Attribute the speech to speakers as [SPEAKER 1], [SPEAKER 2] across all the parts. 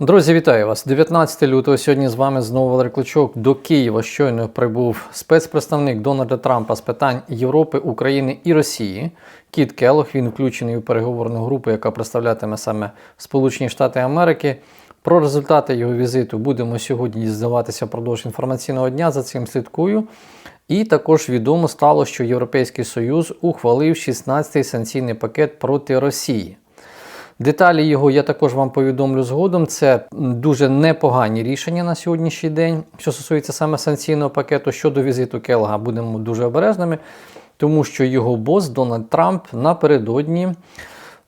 [SPEAKER 1] Друзі, вітаю вас! 19 лютого сьогодні з вами знову Валерій Клочок. До Києва щойно прибув спецпредставник Дональда Трампа з питань Європи, України і Росії. Кіт Келох. Він включений у переговорну групу, яка представлятиме саме Сполучені Штати Америки. Про результати його візиту будемо сьогодні дізнаватися впродовж інформаційного дня. За цим слідкую. І також відомо стало, що Європейський Союз ухвалив 16-й санкційний пакет проти Росії. Деталі його я також вам повідомлю згодом. Це дуже непогані рішення на сьогоднішній день, що стосується саме санкційного пакету щодо візиту Келга, будемо дуже обережними, тому що його бос Дональд Трамп напередодні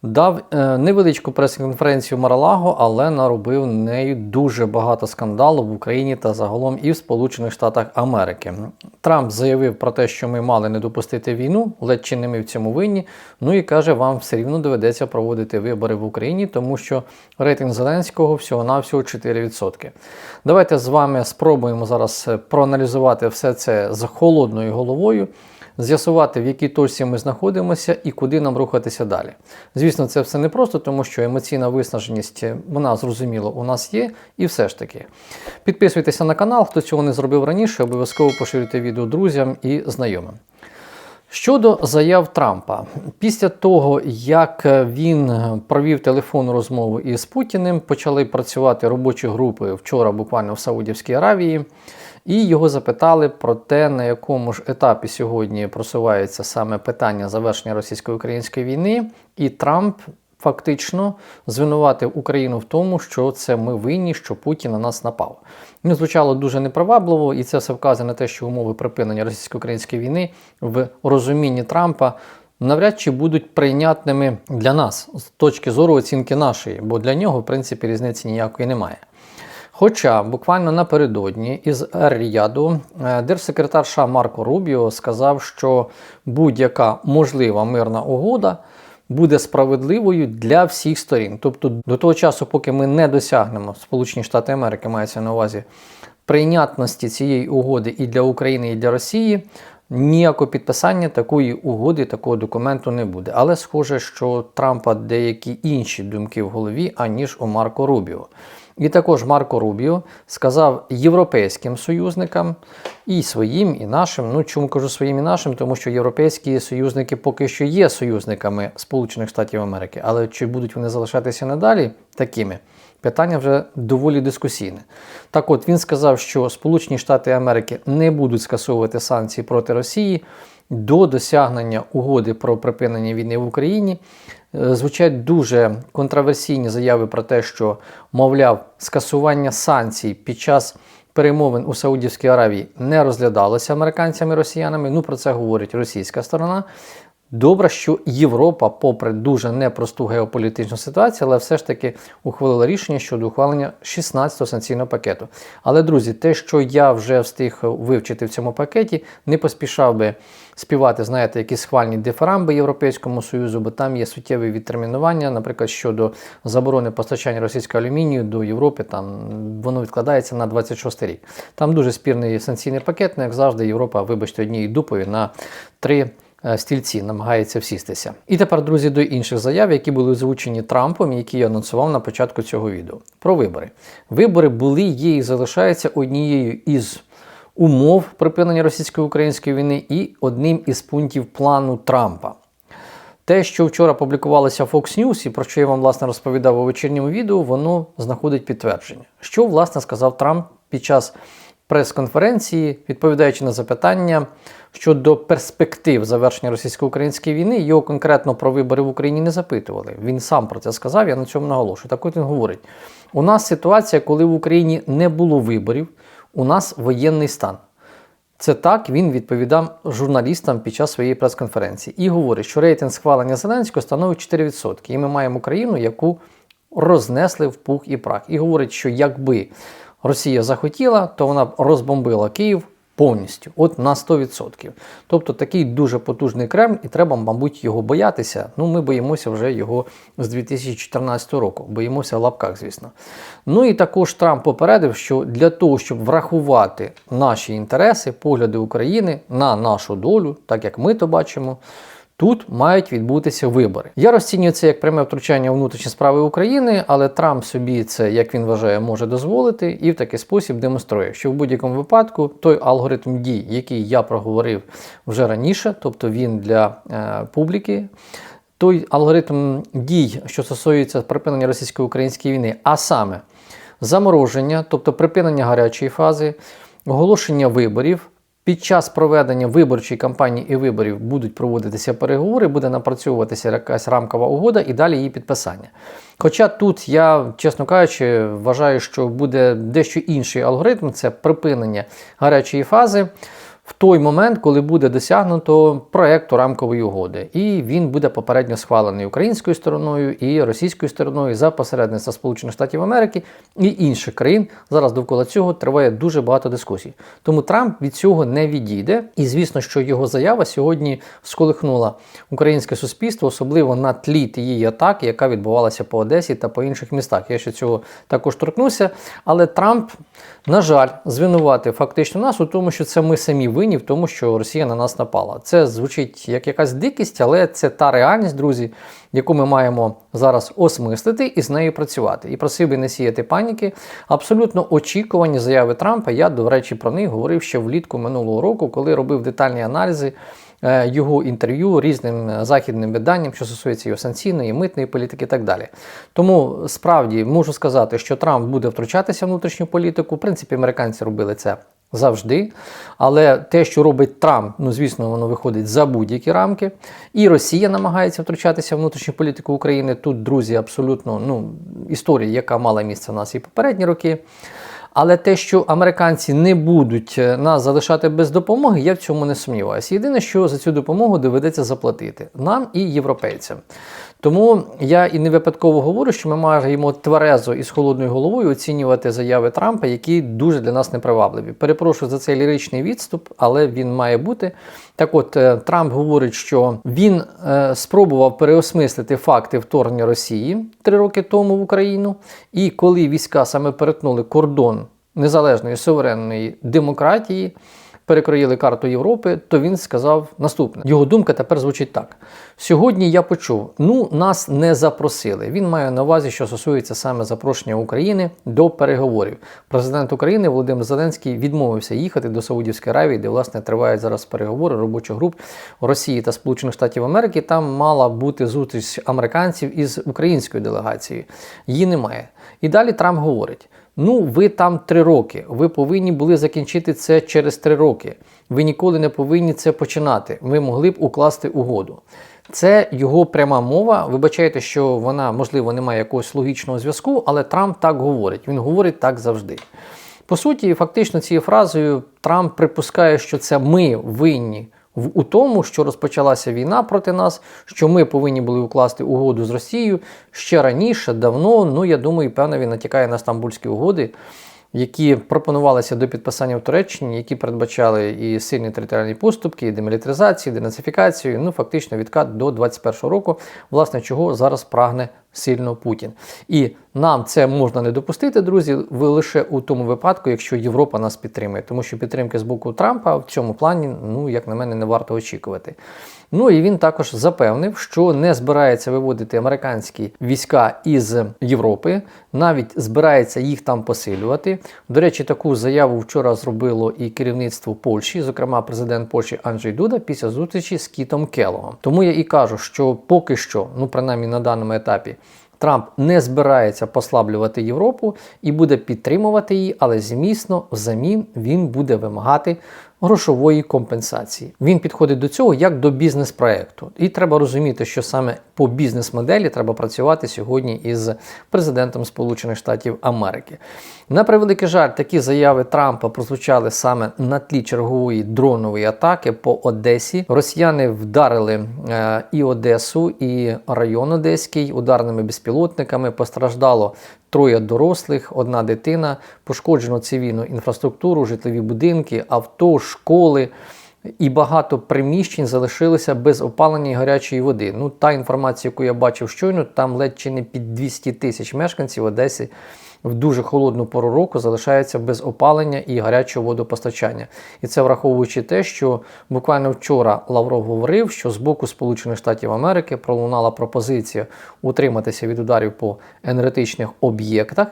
[SPEAKER 1] дав е, невеличку прес-конференцію Маралаго, але наробив нею дуже багато скандалу в Україні та загалом і в Сполучених Штатах Америки. Трамп заявив про те, що ми мали не допустити війну, ледь чи не ми в цьому винні. Ну і каже, вам все рівно доведеться проводити вибори в Україні, тому що рейтинг Зеленського всього-навсього 4%. Давайте з вами спробуємо зараз е, проаналізувати все це з холодною головою з'ясувати, в якій точці ми знаходимося і куди нам рухатися далі. Звісно, це все не просто, тому що емоційна виснаженість, е, вона зрозуміло, у нас є, і все ж таки. Підписуйтеся на канал, хто цього не зробив раніше, обов'язково поширюйте відео друзям і знайомим. Щодо заяв Трампа, після того, як він провів телефонну розмову із Путіним, почали працювати робочі групи вчора, буквально в Саудівській Аравії. І його запитали про те, на якому ж етапі сьогодні просувається саме питання завершення російсько-української війни, і Трамп фактично звинуватив Україну в тому, що це ми винні, що Путін на нас напав. Ну, звучало дуже непривабливо, і це все вказує на те, що умови припинення російсько-української війни в розумінні Трампа. Навряд чи будуть прийнятними для нас з точки зору оцінки нашої, бо для нього, в принципі, різниці ніякої немає. Хоча буквально напередодні із Ер-Ріяду е, держсекретар США Марко Рубіо сказав, що будь-яка можлива мирна угода буде справедливою для всіх сторін. Тобто до того часу, поки ми не досягнемо Сполучені Штати Америки, мається на увазі прийнятності цієї угоди і для України, і для Росії. Ніякого підписання такої угоди, такого документу не буде. Але схоже, що Трампа деякі інші думки в голові, аніж у Марко Рубіо. І також Марко Рубіо сказав європейським союзникам і своїм, і нашим. Ну чому кажу своїм і нашим? Тому що європейські союзники поки що є союзниками Сполучених Штатів Америки, але чи будуть вони залишатися надалі такими? Питання вже доволі дискусійне. Так от він сказав, що Сполучені Штати Америки не будуть скасовувати санкції проти Росії до досягнення угоди про припинення війни в Україні. Е, звучать дуже контроверсійні заяви про те, що, мовляв, скасування санкцій під час перемовин у Саудівській Аравії не розглядалося американцями і росіянами. Ну про це говорить російська сторона. Добре, що Європа, попри дуже непросту геополітичну ситуацію, але все ж таки ухвалила рішення щодо ухвалення 16-го санкційного пакету. Але, друзі, те, що я вже встиг вивчити в цьому пакеті, не поспішав би співати, знаєте, якісь схвальні дифарамби Європейському Союзу, бо там є суттєві відтермінування, наприклад, щодо заборони постачання російського алюмінію до Європи, там воно відкладається на 26 рік. Там дуже спірний санкційний пакет, ну, як завжди, Європа, вибачте, однією дупою на три. Е, стільці намагається всістися. І тепер, друзі, до інших заяв, які були озвучені Трампом, які я анонсував на початку цього відео. Про вибори. Вибори були, є і залишаються однією із умов припинення російсько-української війни і одним із пунктів плану Трампа. Те, що вчора публікувалося Fox News, і про що я вам власне розповідав у вечірньому відео, воно знаходить підтвердження. Що власне сказав Трамп під час прес-конференції, відповідаючи на запитання щодо перспектив завершення російсько-української війни, його конкретно про вибори в Україні не запитували. Він сам про це сказав, я на цьому наголошую. Так от він говорить: у нас ситуація, коли в Україні не було виборів, у нас воєнний стан. Це так він відповідав журналістам під час своєї прес-конференції і говорить, що рейтинг схвалення Зеленського становить 4%. І ми маємо країну, яку рознесли в пух і прах. І говорить, що якби Росія захотіла, то вона розбомбила Київ повністю, от на 100%. Тобто такий дуже потужний Кремль, і треба, мабуть, його боятися. Ну, ми боїмося вже його з 2014 року. Боїмося в лапках, звісно. Ну і також Трамп попередив, що для того, щоб врахувати наші інтереси, погляди України на нашу долю, так як ми то бачимо. Тут мають відбутися вибори. Я розцінюю це як пряме втручання внутрішні справи України, але Трамп собі це, як він вважає, може дозволити і в такий спосіб демонструє, що в будь-якому випадку той алгоритм дій, який я проговорив вже раніше, тобто він для е, публіки. Той алгоритм дій, що стосується припинення російсько-української війни, а саме замороження, тобто припинення гарячої фази, оголошення виборів. Під час проведення виборчої кампанії і виборів будуть проводитися переговори, буде напрацьовуватися якась рамкова угода і далі її підписання. Хоча тут я, чесно кажучи, вважаю, що буде дещо інший алгоритм це припинення гарячої фази в той момент, коли буде досягнуто проекту рамкової угоди, і він буде попередньо схвалений українською стороною і російською стороною за посередництва Сполучених Штатів Америки і інших країн. Зараз довкола цього триває дуже багато дискусій. Тому Трамп від цього не відійде. І звісно, що його заява сьогодні сколихнула українське суспільство, особливо на тлі тієї атаки, яка відбувалася по Одесі та по інших містах. Я ще цього також торкнуся. Але Трамп, на жаль, звинуватив фактично нас у тому, що це ми самі винні в тому, що Росія на нас напала. Це звучить як якась дикість, але це та реальність, друзі, яку ми маємо зараз осмислити і з нею працювати. І просив би не сіяти паніки. Абсолютно очікувані заяви Трампа. Я, до речі, про них говорив ще влітку минулого року, коли робив детальні аналізи. Е, Його інтерв'ю різним е, західним виданням, що стосується його санкційної, митної політики і так далі. Тому справді можу сказати, що Трамп буде втручатися в внутрішню політику. В принципі, американці робили це завжди. Але те, що робить Трамп, ну звісно, воно виходить за будь-які рамки. І Росія намагається втручатися в внутрішню політику України. Тут, друзі, абсолютно ну, історія, яка мала місце в нас і попередні роки. Але те, що американці не будуть е, нас залишати без допомоги, я в цьому не сумніваюся. Єдине, що за цю допомогу доведеться заплатити нам і європейцям. Тому я і не випадково говорю, що ми маємо тверезо і з холодною головою оцінювати заяви Трампа, які дуже для нас непривабливі. Перепрошую за цей ліричний відступ, але він має бути. Так от е, Трамп говорить, що він е, спробував переосмислити факти вторгнення Росії три роки тому в Україну, і коли війська саме перетнули кордон незалежної суверенної демократії перекроїли карту Європи, то він сказав наступне. Його думка тепер звучить так: сьогодні я почув, ну нас не запросили. Він має на увазі, що стосується саме запрошення України до переговорів. Президент України Володимир Зеленський відмовився їхати до Саудівської Аравії, де власне тривають зараз переговори робочих груп Росії та Сполучених Штатів Америки. Там мала бути зустріч американців із українською делегацією. Її немає. І далі Трамп говорить. Ну, ви там три роки. Ви повинні були закінчити це через три роки. Ви ніколи не повинні це починати. Ви могли б укласти угоду. Це його пряма мова. Вибачайте, що вона, можливо, не має якогось логічного зв'язку, але Трамп так говорить. Він говорить так завжди. По суті, фактично, цією фразою Трамп припускає, що це ми винні у тому, що розпочалася війна проти нас, що ми повинні були укласти угоду з Росією ще раніше, давно. Ну я думаю, певно, він натякає на стамбульські угоди, які пропонувалися до підписання в Туреччині, які передбачали і сильні територіальні поступки, і демілітаризацію, і денацифікацію, ну фактично відкат до 21-го року, власне, чого зараз прагне сильно Путін. І нам це можна не допустити, друзі, лише у тому випадку, якщо Європа нас підтримує, тому що підтримки з боку Трампа в цьому плані, ну як на мене, не варто очікувати. Ну і він також запевнив, що не збирається виводити американські війська із Європи, навіть збирається їх там посилювати. До речі, таку заяву вчора зробило і керівництво Польщі, зокрема президент Польщі Анджей Дуда, після зустрічі з Кітом Келогом. Тому я і кажу, що поки що, ну принаймні на даному етапі. Трамп не збирається послаблювати Європу і буде підтримувати її, але змісно, взамін він буде вимагати грошової компенсації. Він підходить до цього як до бізнес-проекту. І треба розуміти, що саме по бізнес-моделі треба працювати сьогодні із президентом Сполучених Штатів Америки. На превеликий жаль, такі заяви Трампа прозвучали саме на тлі чергової дронової атаки по Одесі. Росіяни вдарили е, і Одесу, і район Одеський ударними безпілотниками. Постраждало троє дорослих, одна дитина, пошкоджено цивільну інфраструктуру, житлові будинки, авто, школи. І багато приміщень залишилися без опалення і гарячої води. Ну, та інформація, яку я бачив щойно, там ледь чи не під 200 тисяч мешканців Одеси в дуже холодну пору року залишається без опалення і гарячого водопостачання. І це враховуючи те, що буквально вчора Лавров говорив, що з боку Сполучених Штатів Америки пролунала пропозиція утриматися від ударів по енергетичних об'єктах.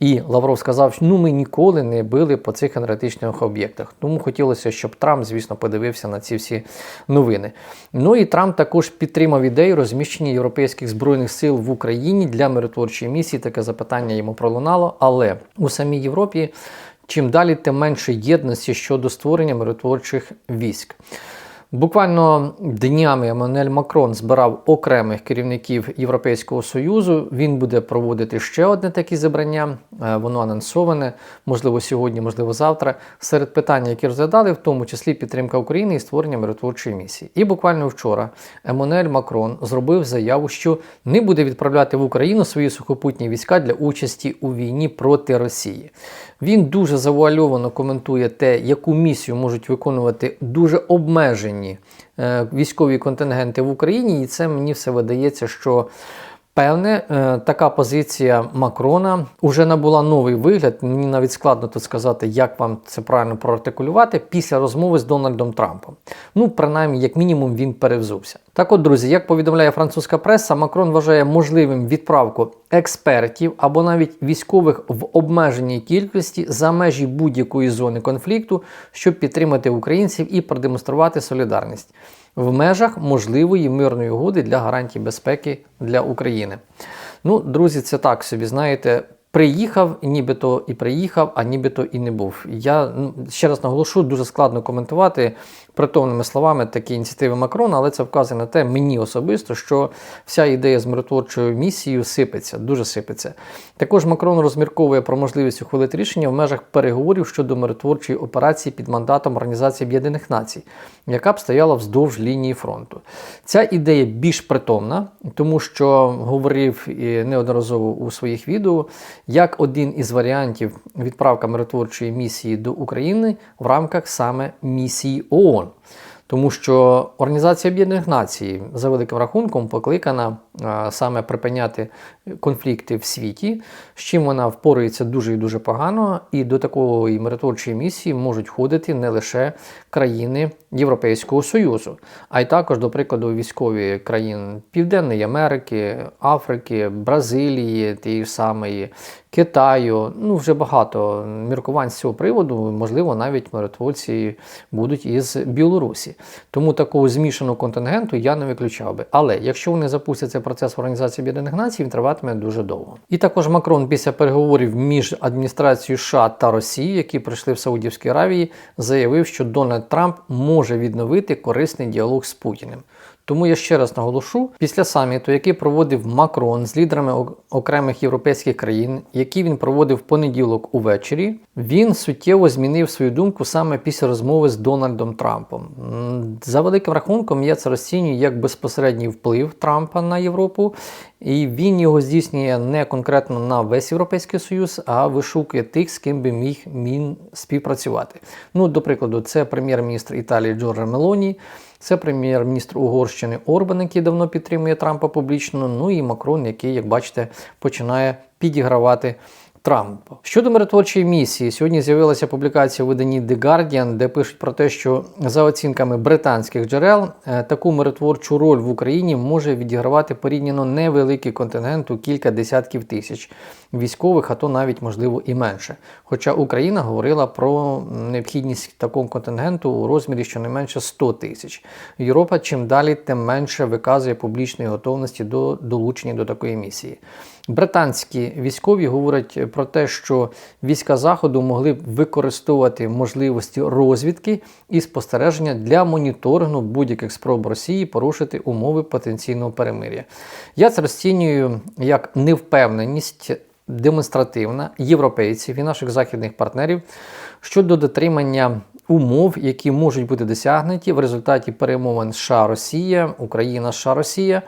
[SPEAKER 1] І Лавров сказав, що ну ми ніколи не били по цих енергетичних об'єктах. Тому хотілося, щоб Трамп, звісно, подивився на ці всі новини. Ну і Трамп також підтримав ідею розміщення європейських збройних сил в Україні для миротворчої місії. Таке запитання йому пролунало. Але у самій Європі чим далі, тим менше єдності щодо створення миротворчих військ. Буквально днями Еммануель Макрон збирав окремих керівників Європейського Союзу. Він буде проводити ще одне таке зібрання. Е, Воно анонсоване, можливо, сьогодні, можливо, завтра. Серед питань, які розглядали, в тому числі підтримка України і створення миротворчої місії. І буквально вчора Еммануель Макрон зробив заяву, що не буде відправляти в Україну свої сухопутні війська для участі у війні проти Росії. Він дуже завуальовано коментує те, яку місію можуть виконувати дуже обмежені е, військові контингенти в Україні, і це мені все видається, що. Певне, е, така позиція Макрона вже набула новий вигляд. Мені навіть складно тут сказати, як вам це правильно проартикулювати після розмови з Дональдом Трампом. Ну, принаймні, як мінімум, він перевзувся. Так от, друзі, як повідомляє французька преса, Макрон вважає можливим відправку експертів або навіть військових в обмеженій кількості за межі будь-якої зони конфлікту, щоб підтримати українців і продемонструвати солідарність в межах можливої мирної угоди для гарантій безпеки для України. Ну, друзі, це так собі, знаєте. Приїхав, нібито і приїхав, а нібито і не був. Я ну, ще раз наголошу, дуже складно коментувати притомними словами такі ініціативи Макрона, але це вказує на те, мені особисто, що вся ідея з миротворчою місією сипеться, дуже сипеться. Також Макрон розмірковує про можливість ухвалити рішення в межах переговорів щодо миротворчої операції під мандатом Організації Об'єднаних Націй, яка б стояла вздовж лінії фронту. Ця ідея більш притомна, тому що говорив і неодноразово у своїх відео, як один із варіантів відправка миротворчої місії до України в рамках саме місії ООН. Тому що Організація Об'єднаних Націй за великим рахунком покликана саме припиняти конфлікти в світі, з чим вона впорається дуже і дуже погано, і до такої миротворчої місії можуть входити не лише країни Європейського Союзу, а й також, до прикладу, військові країн Південної Америки, Африки, Бразилії, тієї ж самої. Китаю, ну вже багато міркувань з цього приводу, можливо, навіть миротворці будуть із Білорусі. Тому такого змішаного контингенту я не виключав би. Але якщо вони запустять цей процес в Організації Об'єднаних Націй, він триватиме дуже довго. І також Макрон після переговорів між адміністрацією США та Росією, які прийшли в Саудівській Аравії, заявив, що Дональд Трамп може відновити корисний діалог з Путіним. Тому я ще раз наголошу, після саміту, який проводив Макрон з лідерами окремих європейських країн, який він проводив в понеділок увечері, він суттєво змінив свою думку саме після розмови з Дональдом Трампом. За великим рахунком, я це розцінюю як безпосередній вплив Трампа на Європу, і він його здійснює не конкретно на весь Європейський Союз, а вишукує тих, з ким би міг він співпрацювати. Ну, до прикладу, це прем'єр-міністр Італії Джорджа Мелоні. Це прем'єр-міністр Угорщини Орбан, який давно підтримує Трампа публічно. Ну і Макрон, який, як бачите, починає підігравати Трампа. Щодо миротворчої місії, сьогодні з'явилася публікація у виданні The Guardian, де пишуть про те, що за оцінками британських джерел е, таку миротворчу роль в Україні може відігравати порівняно невеликий контингент у кілька десятків тисяч військових, а то навіть можливо і менше. Хоча Україна говорила про необхідність такого контингенту у розмірі щонайменше 100 тисяч. Європа чим далі, тим менше виказує публічної готовності до долучення до такої місії. Британські військові говорять про те, що війська Заходу могли б використовувати можливості розвідки і спостереження для моніторингу будь-яких спроб Росії порушити умови потенційного перемир'я. Я це розцінюю як невпевненість демонстративна європейців і наших західних партнерів щодо дотримання. Умов, які можуть бути досягнуті в результаті перемовин США-Росія, Україна, США-Росія,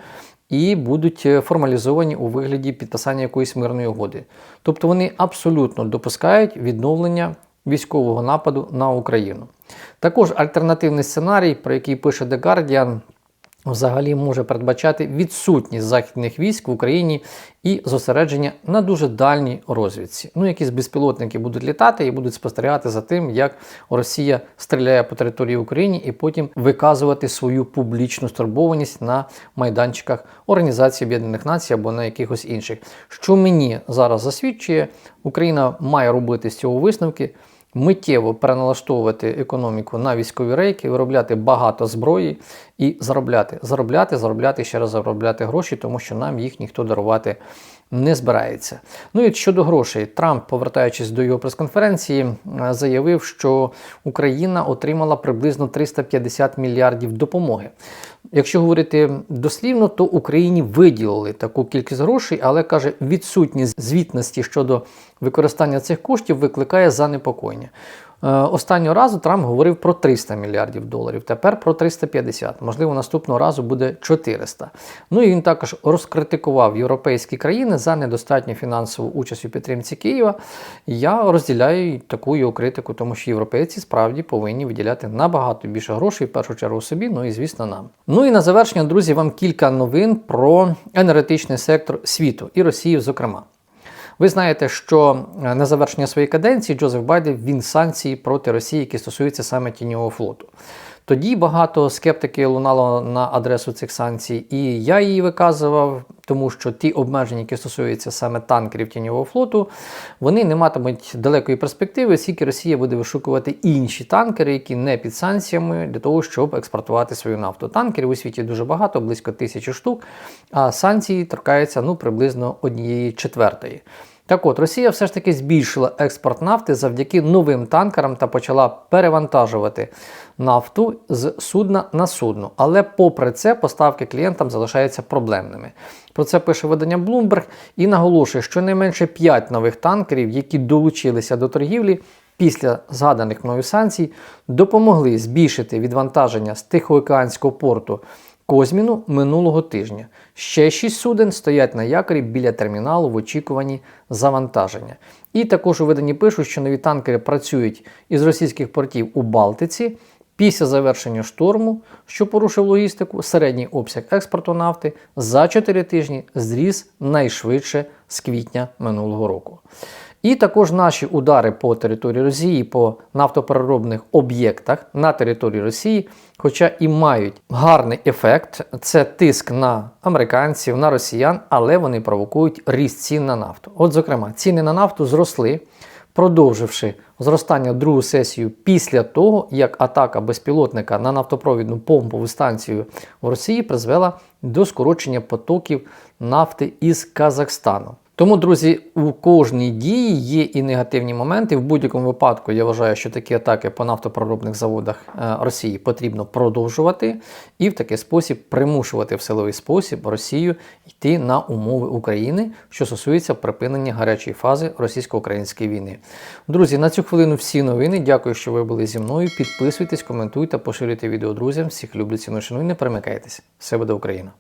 [SPEAKER 1] і будуть е, формалізовані у вигляді підписання якоїсь мирної угоди. Тобто вони абсолютно допускають відновлення військового нападу на Україну. Також альтернативний сценарій, про який пише The Guardian, взагалі може передбачати відсутність західних військ в Україні і зосередження на дуже дальній розвідці. Ну, якісь безпілотники будуть літати і будуть спостерігати за тим, як Росія стріляє по території України, і потім виказувати свою публічну стурбованість на майданчиках Організації Об'єднаних Націй або на якихось інших. Що мені зараз засвідчує, Україна має робити з цього висновки миттєво переналаштовувати економіку на військові рейки, виробляти багато зброї і заробляти, заробляти, заробляти ще раз заробляти гроші, тому що нам їх ніхто дарувати не збирається. Ну і щодо грошей, Трамп, повертаючись до його прес-конференції, е, заявив, що Україна отримала приблизно 350 мільярдів допомоги. Якщо говорити дослівно, то Україні виділили таку кількість грошей, але каже, відсутність звітності щодо використання цих коштів викликає занепокоєння. Е, Останнього разу Трамп говорив про 300 мільярдів доларів, тепер про 350. Можливо, наступного разу буде 400. Ну і він також розкритикував європейські країни за недостатню фінансову участь у підтримці Києва. Я розділяю таку його критику, тому що європейці справді повинні виділяти набагато більше грошей, в першу чергу собі, ну і звісно нам. Ну і на завершення, друзі, вам кілька новин про енергетичний сектор світу і Росії, зокрема. Ви знаєте, що е, на завершення своєї каденції Джозеф Байден він санкції проти Росії, які стосуються саме тіньового флоту. Тоді багато скептиків лунало на адресу цих санкцій, і я її виказував, тому що ті обмеження, які стосуються саме танкерів тіньового флоту, вони не матимуть далекої перспективи, оскільки Росія буде вишукувати інші танкери, які не під санкціями, для того, щоб експортувати свою нафту. Танкерів у світі дуже багато, близько тисячі штук, а санкції торкаються ну, приблизно однієї четвертої. Так от, Росія все ж таки збільшила експорт нафти завдяки новим танкерам та почала перевантажувати нафту з судна на судно. Але попри це поставки клієнтам залишаються проблемними. Про це пише видання Bloomberg і наголошує, що не менше 5 нових танкерів, які долучилися до торгівлі. Після згаданих мною санкцій допомогли збільшити відвантаження з Тихоокеанського порту Козміну минулого тижня. Ще шість суден стоять на якорі біля терміналу в очікуванні завантаження. І також у виданні пишуть, що нові танкери працюють із російських портів у Балтиці. Після завершення шторму, що порушив логістику, середній обсяг експорту нафти за 4 тижні зріс найшвидше з квітня минулого року. І також наші удари по території Росії, по нафтопереробних об'єктах на території Росії, хоча і мають гарний ефект, це тиск на американців, на росіян, але вони провокують ріст цін на нафту. От, зокрема, ціни на нафту зросли, продовживши зростання другу сесію після того, як атака безпілотника на нафтопровідну помпову станцію в Росії призвела до скорочення потоків нафти із Казахстану. Тому, друзі, у кожній дії є і негативні моменти. В будь-якому випадку я вважаю, що такі атаки по нафтопроробних заводах е, Росії потрібно продовжувати і в такий спосіб примушувати в силовий спосіб Росію йти на умови України, що стосується припинення гарячої фази російсько-української війни. Друзі, на цю хвилину всі новини. Дякую, що ви були зі мною. Підписуйтесь, коментуйте, поширюйте відео друзям. Всіх люблю ціну шаную, не перемикайтесь. Все буде Україна!